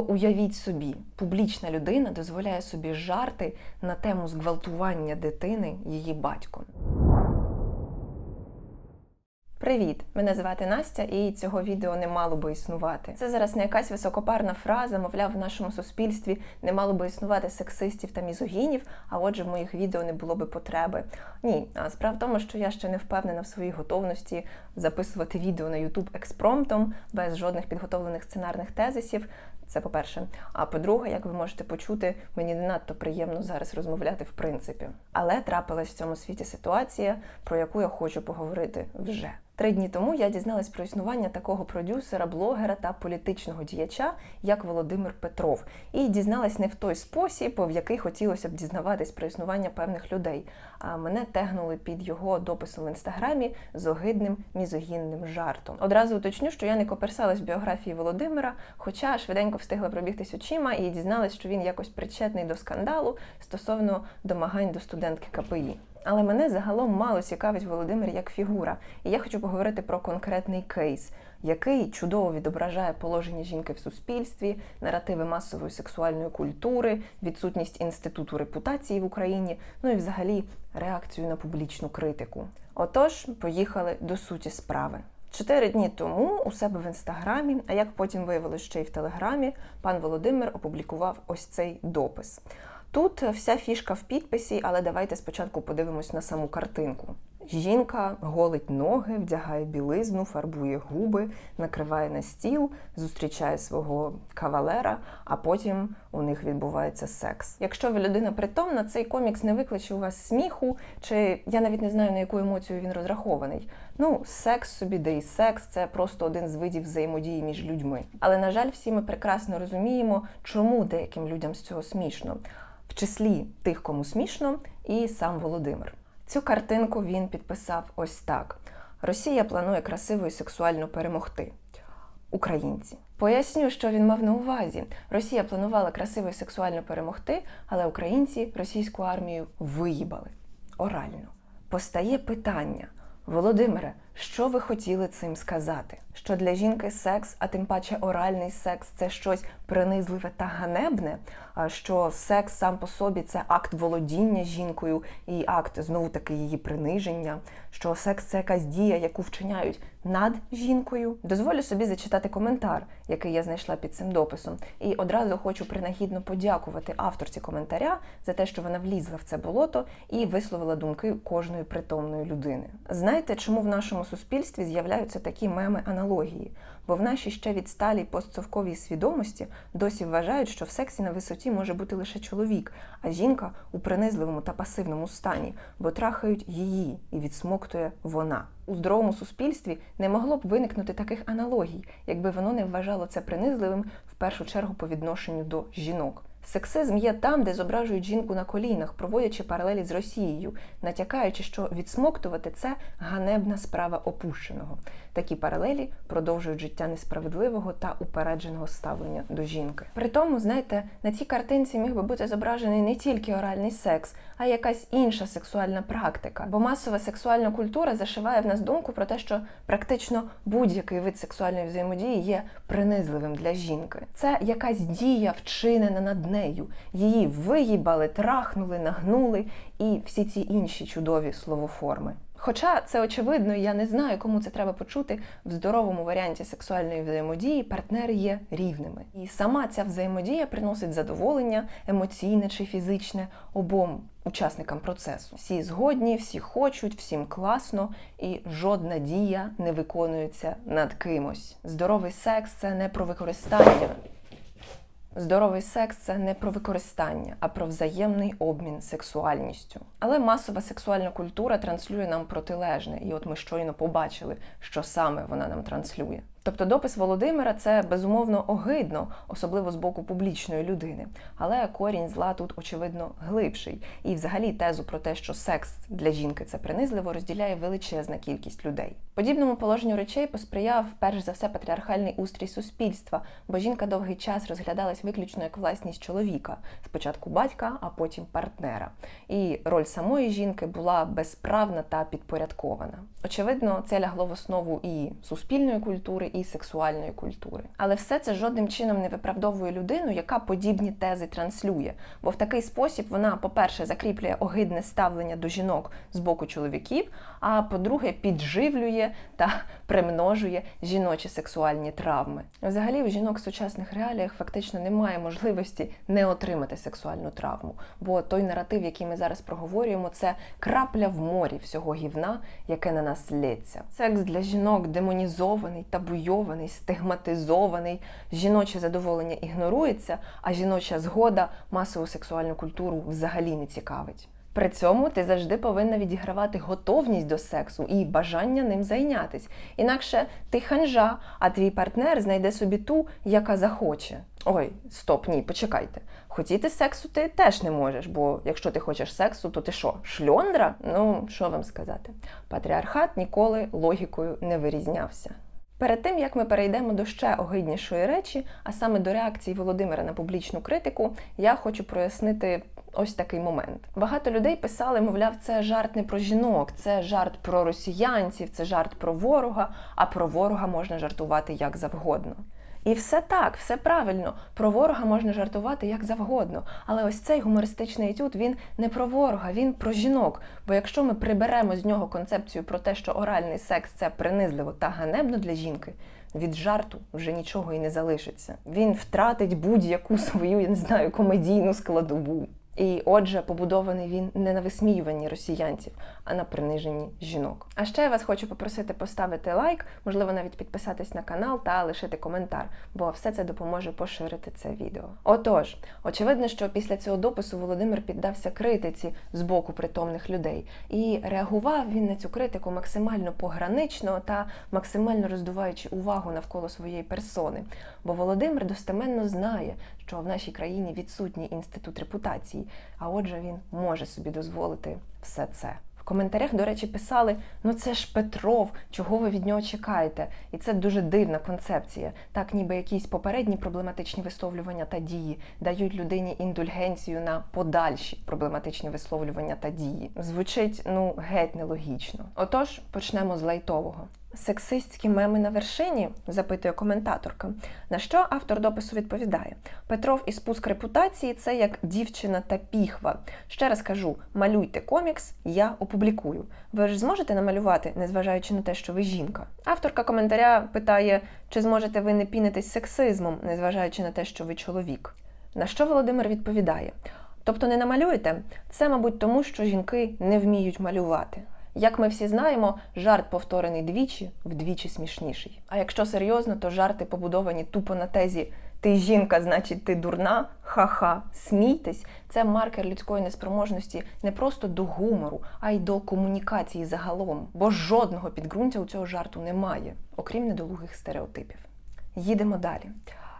Уявіть собі, публічна людина дозволяє собі жарти на тему зґвалтування дитини її батьком. Привіт! Мене звати Настя, і цього відео не мало би існувати. Це зараз не якась високопарна фраза, мовляв, в нашому суспільстві не мало би існувати сексистів та мізогінів, а отже, в моїх відео не було би потреби. Ні, справа в тому, що я ще не впевнена в своїй готовності записувати відео на YouTube експромтом без жодних підготовлених сценарних тезисів. Це по-перше. А по-друге, як ви можете почути, мені не надто приємно зараз розмовляти в принципі. Але трапилась в цьому світі ситуація, про яку я хочу поговорити вже. Три дні тому я дізналась про існування такого продюсера, блогера та політичного діяча, як Володимир Петров, і дізналась не в той спосіб, в який хотілося б дізнаватись про існування певних людей. А мене тегнули під його дописом в інстаграмі з огидним мізогінним жартом. Одразу уточню, що я не коперсалась біографії Володимира, хоча швиденько встигла пробігтись очима і дізналась, що він якось причетний до скандалу стосовно домагань до студентки КПІ. Але мене загалом мало цікавить Володимир як фігура, і я хочу поговорити про конкретний кейс, який чудово відображає положення жінки в суспільстві, наративи масової сексуальної культури, відсутність інституту репутації в Україні, ну і взагалі реакцію на публічну критику. Отож, поїхали до суті справи. Чотири дні тому у себе в інстаграмі, а як потім виявилось ще й в телеграмі, пан Володимир опублікував ось цей допис. Тут вся фішка в підписі, але давайте спочатку подивимось на саму картинку. Жінка голить ноги, вдягає білизну, фарбує губи, накриває на стіл, зустрічає свого кавалера, а потім у них відбувається секс. Якщо ви людина притомна, цей комікс не викличе у вас сміху, чи я навіть не знаю на яку емоцію він розрахований. Ну, секс собі, де і секс це просто один з видів взаємодії між людьми. Але на жаль, всі ми прекрасно розуміємо, чому деяким людям з цього смішно в числі тих, кому смішно, і сам Володимир. Цю картинку він підписав ось так: Росія планує красиво і сексуально перемогти. Українці. Поясню, що він мав на увазі. Росія планувала красиво і сексуально перемогти, але українці російську армію виїбали орально. Постає питання: Володимире, що ви хотіли цим сказати? Що для жінки секс, а тим паче оральний секс це щось принизливе та ганебне, що секс сам по собі це акт володіння жінкою і акт знову таки її приниження, що секс це якась дія, яку вчиняють над жінкою. Дозволю собі зачитати коментар, який я знайшла під цим дописом, і одразу хочу принагідно подякувати авторці коментаря за те, що вона влізла в це болото і висловила думки кожної притомної людини. Знаєте, чому в нашому суспільстві з'являються такі меми аналогії, бо в нашій ще відсталій постсовковій свідомості досі вважають, що в сексі на висоті може бути лише чоловік, а жінка у принизливому та пасивному стані, бо трахають її і відсмоктує вона. У здоровому суспільстві не могло б виникнути таких аналогій, якби воно не вважало це принизливим в першу чергу по відношенню до жінок. Сексизм є там, де зображують жінку на колінах, проводячи паралелі з Росією, натякаючи, що відсмоктувати це ганебна справа опущеного. Такі паралелі продовжують життя несправедливого та упередженого ставлення до жінки. При тому, знаєте, на цій картинці міг би бути зображений не тільки оральний секс, а й якась інша сексуальна практика. Бо масова сексуальна культура зашиває в нас думку про те, що практично будь-який вид сексуальної взаємодії є принизливим для жінки. Це якась дія вчинена над нею. Її виїбали, трахнули, нагнули і всі ці інші чудові словоформи. Хоча це очевидно, я не знаю, кому це треба почути. В здоровому варіанті сексуальної взаємодії партнери є рівними. І сама ця взаємодія приносить задоволення, емоційне чи фізичне обом учасникам процесу. Всі згодні, всі хочуть, всім класно, і жодна дія не виконується над кимось. Здоровий секс це не про використання. Здоровий секс це не про використання, а про взаємний обмін сексуальністю. Але масова сексуальна культура транслює нам протилежне, і от ми щойно побачили, що саме вона нам транслює. Тобто допис Володимира це безумовно огидно, особливо з боку публічної людини. Але корінь зла тут, очевидно, глибший. І взагалі тезу про те, що секс для жінки це принизливо, розділяє величезна кількість людей. Подібному положенню речей посприяв перш за все патріархальний устрій суспільства, бо жінка довгий час розглядалась виключно як власність чоловіка, спочатку батька, а потім партнера. І роль самої жінки була безправна та підпорядкована. Очевидно, це лягло в основу і суспільної культури і сексуальної культури. Але все це жодним чином не виправдовує людину, яка подібні тези транслює. Бо в такий спосіб вона, по-перше, закріплює огидне ставлення до жінок з боку чоловіків, а по-друге, підживлює та примножує жіночі сексуальні травми. Взагалі, у жінок в сучасних реаліях фактично немає можливості не отримати сексуальну травму, бо той наратив, який ми зараз проговорюємо, це крапля в морі всього гівна, яке на нас лється. Секс для жінок демонізований, табуйований, стигматизований. Жіноче задоволення ігнорується, а жіноча згода масову сексуальну культуру взагалі не цікавить. При цьому ти завжди повинна відігравати готовність до сексу і бажання ним зайнятись. Інакше ти ханжа, а твій партнер знайде собі ту, яка захоче. Ой, стоп, ні, почекайте. Хотіти сексу ти теж не можеш, бо якщо ти хочеш сексу, то ти що, шльондра? Ну, що вам сказати? Патріархат ніколи логікою не вирізнявся. Перед тим як ми перейдемо до ще огиднішої речі, а саме до реакції Володимира на публічну критику, я хочу прояснити ось такий момент. Багато людей писали, мовляв, це жарт не про жінок, це жарт про росіянців, це жарт про ворога, а про ворога можна жартувати як завгодно. І все так, все правильно. Про ворога можна жартувати як завгодно. Але ось цей гумористичний етюд він не про ворога, він про жінок. Бо якщо ми приберемо з нього концепцію про те, що оральний секс це принизливо та ганебно для жінки, від жарту вже нічого і не залишиться. Він втратить будь-яку свою, я не знаю, комедійну складову. І отже, побудований він не на висміюванні росіянців, а на приниженні жінок. А ще я вас хочу попросити поставити лайк, можливо, навіть підписатись на канал та лишити коментар, бо все це допоможе поширити це відео. Отож, очевидно, що після цього допису Володимир піддався критиці з боку притомних людей, і реагував він на цю критику максимально погранично та максимально роздуваючи увагу навколо своєї персони. Бо Володимир достеменно знає, що в нашій країні відсутній інститут репутації, а отже, він може собі дозволити все це. В коментарях, до речі, писали: ну це ж Петров, чого ви від нього чекаєте? І це дуже дивна концепція. Так, ніби якісь попередні проблематичні висловлювання та дії дають людині індульгенцію на подальші проблематичні висловлювання та дії. Звучить ну геть нелогічно. Отож, почнемо з лайтового. Сексистські меми на вершині? запитує коментаторка. На що автор допису відповідає: Петров і спуск репутації це як дівчина та піхва. Ще раз кажу: малюйте комікс, я опублікую. Ви ж зможете намалювати, незважаючи на те, що ви жінка. Авторка коментаря питає, чи зможете ви не пінитись сексизмом, незважаючи на те, що ви чоловік. На що Володимир відповідає? Тобто не намалюєте? Це, мабуть, тому що жінки не вміють малювати. Як ми всі знаємо, жарт повторений двічі, вдвічі смішніший. А якщо серйозно, то жарти побудовані тупо на тезі ти жінка, значить ти дурна, ха-ха, смійтесь. Це маркер людської неспроможності не просто до гумору, а й до комунікації загалом. Бо жодного підґрунтя у цього жарту немає, окрім недолугих стереотипів. Їдемо далі.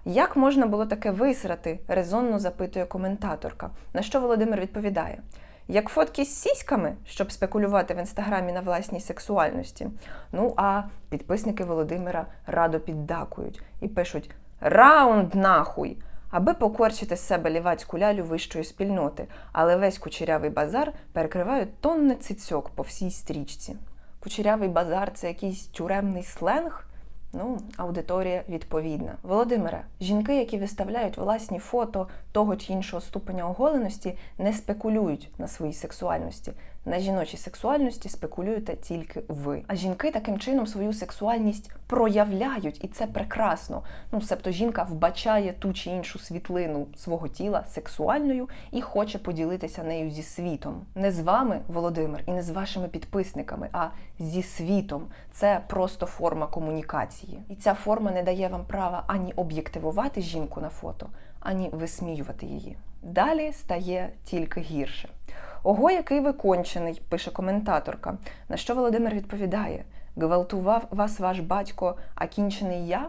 Як можна було таке висрати? резонно запитує коментаторка. На що Володимир відповідає? Як фотки з сіськами, щоб спекулювати в інстаграмі на власній сексуальності. Ну а підписники Володимира радо піддакують і пишуть Раунд нахуй! Аби покорчити з себе лівацьку лялю вищої спільноти, але весь кучерявий базар перекривають тонни цицьок по всій стрічці. Кучерявий базар це якийсь тюремний сленг. Ну, аудиторія відповідна. Володимире, жінки, які виставляють власні фото того чи іншого ступеня оголеності, не спекулюють на своїй сексуальності. На жіночій сексуальності спекулюєте тільки ви. А жінки таким чином свою сексуальність проявляють, і це прекрасно. Ну, себто жінка вбачає ту чи іншу світлину свого тіла сексуальною і хоче поділитися нею зі світом. Не з вами, Володимир, і не з вашими підписниками, а зі світом. Це просто форма комунікації. І ця форма не дає вам права ані об'єктивувати жінку на фото, ані висміювати її. Далі стає тільки гірше. Ого, який викончений, пише коментаторка. На що Володимир відповідає: Гвалтував вас ваш батько, а кінчений я?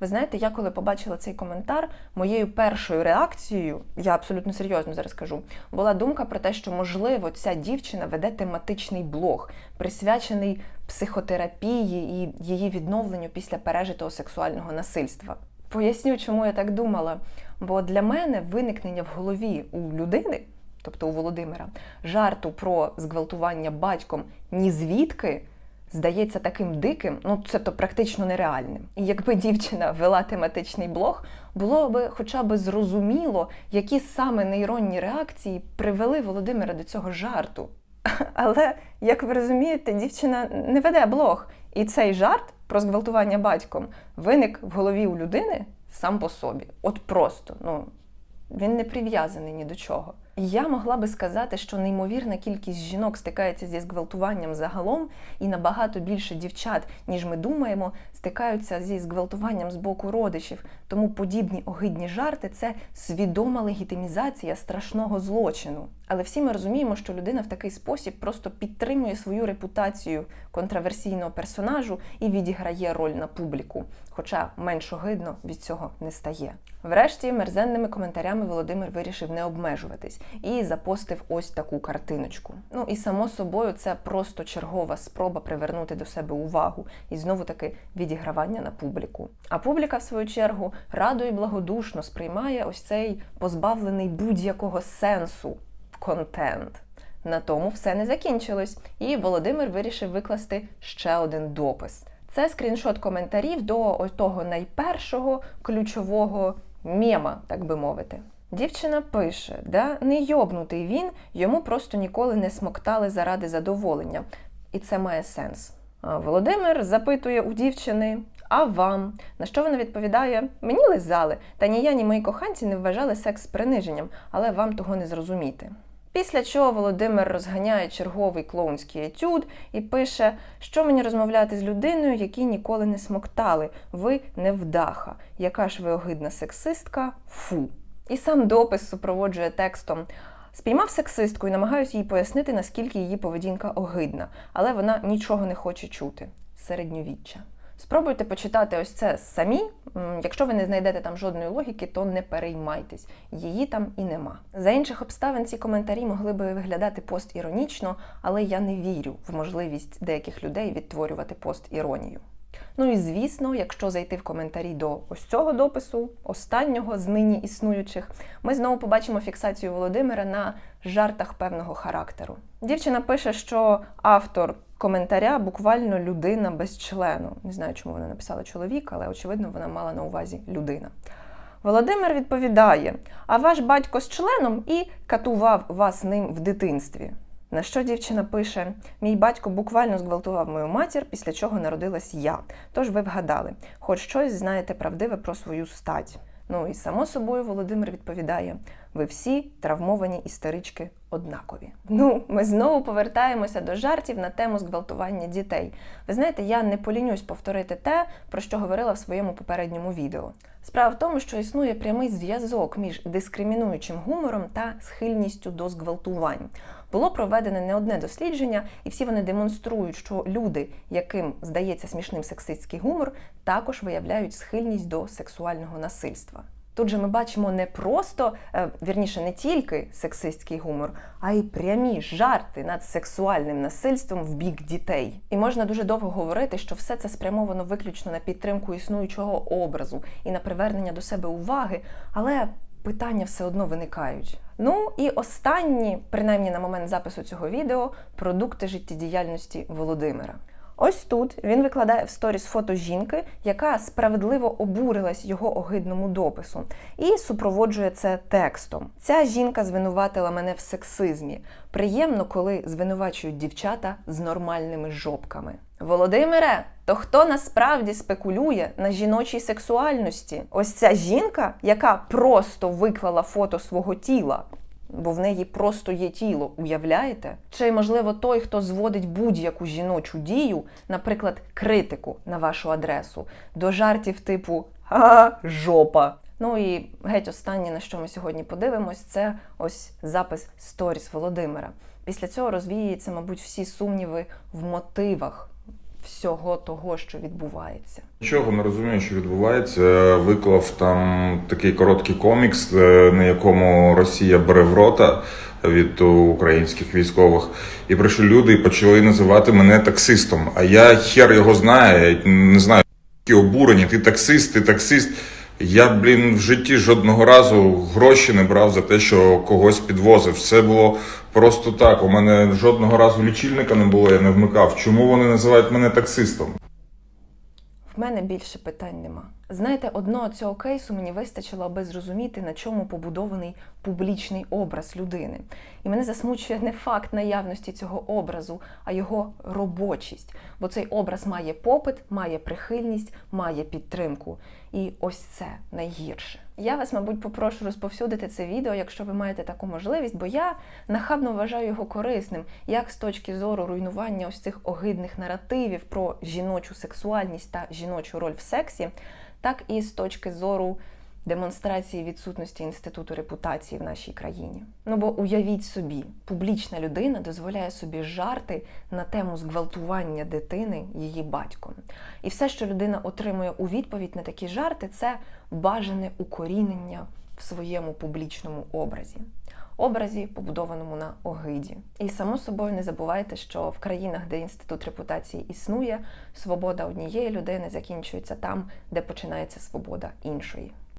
Ви знаєте, я коли побачила цей коментар, моєю першою реакцією, я абсолютно серйозно зараз кажу, була думка про те, що можливо ця дівчина веде тематичний блог, присвячений психотерапії і її відновленню після пережитого сексуального насильства. Поясню, чому я так думала. Бо для мене виникнення в голові у людини тобто у Володимира, жарту про зґвалтування батьком ні звідки здається таким диким, ну це то практично нереальним. І якби дівчина вела тематичний блог, було би хоча б зрозуміло, які саме нейронні реакції привели Володимира до цього жарту. Але, як ви розумієте, дівчина не веде блог. І цей жарт про зґвалтування батьком виник в голові у людини сам по собі. От просто, ну, він не прив'язаний ні до чого. Я могла би сказати, що неймовірна кількість жінок стикається зі зґвалтуванням загалом, і набагато більше дівчат, ніж ми думаємо, стикаються зі зґвалтуванням з боку родичів. Тому подібні огидні жарти це свідома легітимізація страшного злочину. Але всі ми розуміємо, що людина в такий спосіб просто підтримує свою репутацію контраверсійного персонажу і відіграє роль на публіку, хоча менш огидно від цього не стає. Врешті мерзенними коментарями Володимир вирішив не обмежуватись і запостив ось таку картиночку. Ну і само собою це просто чергова спроба привернути до себе увагу і знову таки відігравання на публіку. А публіка, в свою чергу, радо і благодушно сприймає ось цей позбавлений будь-якого сенсу контент. На тому все не закінчилось, і Володимир вирішив викласти ще один допис. Це скріншот коментарів до того найпершого ключового мема, так би мовити. Дівчина пише, да не йобнутий він, йому просто ніколи не смоктали заради задоволення, і це має сенс. Володимир запитує у дівчини: А вам? На що вона відповідає: Мені лизали, та ні я, ні мої коханці не вважали секс приниженням, але вам того не зрозуміти. Після чого Володимир розганяє черговий клоунський етюд і пише, що мені розмовляти з людиною, якій ніколи не смоктали. Ви невдаха. Яка ж ви огидна сексистка? Фу. І сам допис супроводжує текстом. Спіймав сексистку і намагаюся їй пояснити, наскільки її поведінка огидна, але вона нічого не хоче чути. Середньовіччя. Спробуйте почитати ось це самі. Якщо ви не знайдете там жодної логіки, то не переймайтесь. Її там і нема. За інших обставин ці коментарі могли би виглядати постіронічно, але я не вірю в можливість деяких людей відтворювати постіронію. Ну і звісно, якщо зайти в коментарі до ось цього допису, останнього з нині існуючих, ми знову побачимо фіксацію Володимира на жартах певного характеру. Дівчина пише, що автор коментаря буквально людина без члену. Не знаю, чому вона написала чоловік, але очевидно вона мала на увазі людина. Володимир відповідає: А ваш батько з членом і катував вас ним в дитинстві. На що дівчина пише: Мій батько буквально зґвалтував мою матір, після чого народилась я. Тож ви вгадали, хоч щось знаєте правдиве про свою стать. Ну і само собою Володимир відповідає: ви всі травмовані істерички однакові. Ну, ми знову повертаємося до жартів на тему зґвалтування дітей. Ви знаєте, я не полінюсь повторити те, про що говорила в своєму попередньому відео. Справа в тому, що існує прямий зв'язок між дискримінуючим гумором та схильністю до зґвалтувань. Було проведене не одне дослідження, і всі вони демонструють, що люди, яким здається смішним сексистський гумор, також виявляють схильність до сексуального насильства. Тут же ми бачимо не просто, е, вірніше, не тільки сексистський гумор, а й прямі жарти над сексуальним насильством в бік дітей. І можна дуже довго говорити, що все це спрямовано виключно на підтримку існуючого образу і на привернення до себе уваги, але питання все одно виникають. Ну і останні, принаймні на момент запису цього відео, продукти життєдіяльності Володимира. Ось тут він викладає в сторіс фото жінки, яка справедливо обурилась його огидному допису, і супроводжує це текстом. Ця жінка звинуватила мене в сексизмі. Приємно, коли звинувачують дівчата з нормальними жопками. Володимире, то хто насправді спекулює на жіночій сексуальності? Ось ця жінка, яка просто виклала фото свого тіла. Бо в неї просто є тіло, уявляєте? Чи можливо той, хто зводить будь-яку жіночу дію, наприклад, критику на вашу адресу, до жартів типу «Ха, жопа. Ну і геть останнє, на що ми сьогодні подивимось, це ось запис сторіс Володимира. Після цього розвіюються, мабуть, всі сумніви в мотивах всього того, що відбувається. Нічого не розумію, що відбувається. Виклав там такий короткий комікс, е, на якому Росія бере в рота від українських військових. І прийшли люди і почали називати мене таксистом. А я хер його знаю, не знаю, які обурені, ти таксист, ти таксист. Я, блін, в житті жодного разу гроші не брав за те, що когось підвозив. Все було просто так. У мене жодного разу лічильника не було, я не вмикав. Чому вони називають мене таксистом? Мене більше питань нема. Знаєте, одного цього кейсу мені вистачило, аби зрозуміти, на чому побудований публічний образ людини. І мене засмучує не факт наявності цього образу, а його робочість. Бо цей образ має попит, має прихильність, має підтримку. І ось це найгірше. Я вас, мабуть, попрошу розповсюдити це відео, якщо ви маєте таку можливість, бо я нахабно вважаю його корисним, як з точки зору руйнування ось цих огидних наративів про жіночу сексуальність та жіночу роль в сексі, так і з точки зору демонстрації відсутності інституту репутації в нашій країні. Ну бо уявіть собі, публічна людина дозволяє собі жарти на тему зґвалтування дитини її батьком. І все, що людина отримує у відповідь на такі жарти, це бажане укорінення в своєму публічному образі. Образі, побудованому на огиді. І само собою не забувайте, що в країнах, де інститут репутації існує, свобода однієї людини закінчується там, де починається свобода іншої.